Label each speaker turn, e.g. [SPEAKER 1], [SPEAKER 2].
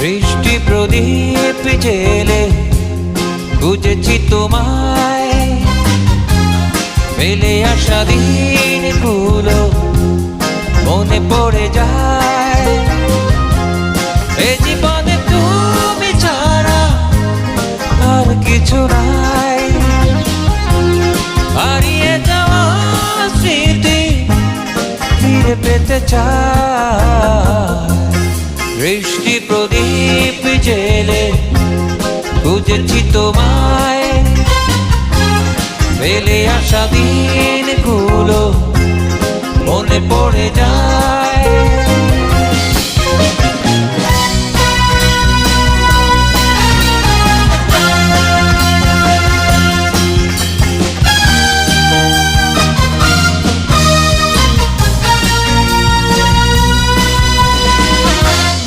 [SPEAKER 1] বৃষ্টি প্রদীপ জেলে খুঁজেছি তোমায়। ফেলে আসা দিনগুলো মনে পড়ে যায়। এ জীবনে তুমি ছাড়া আর কিছু নাই। হারিয়ে যাওয়া স্মৃতি ফিরে পেতে চায় বৃষ্টি প্রদীপ জেলে খুঁজেছি তোমায়। ফেলে আসা দিনগুলো মনে পড়ে যায়।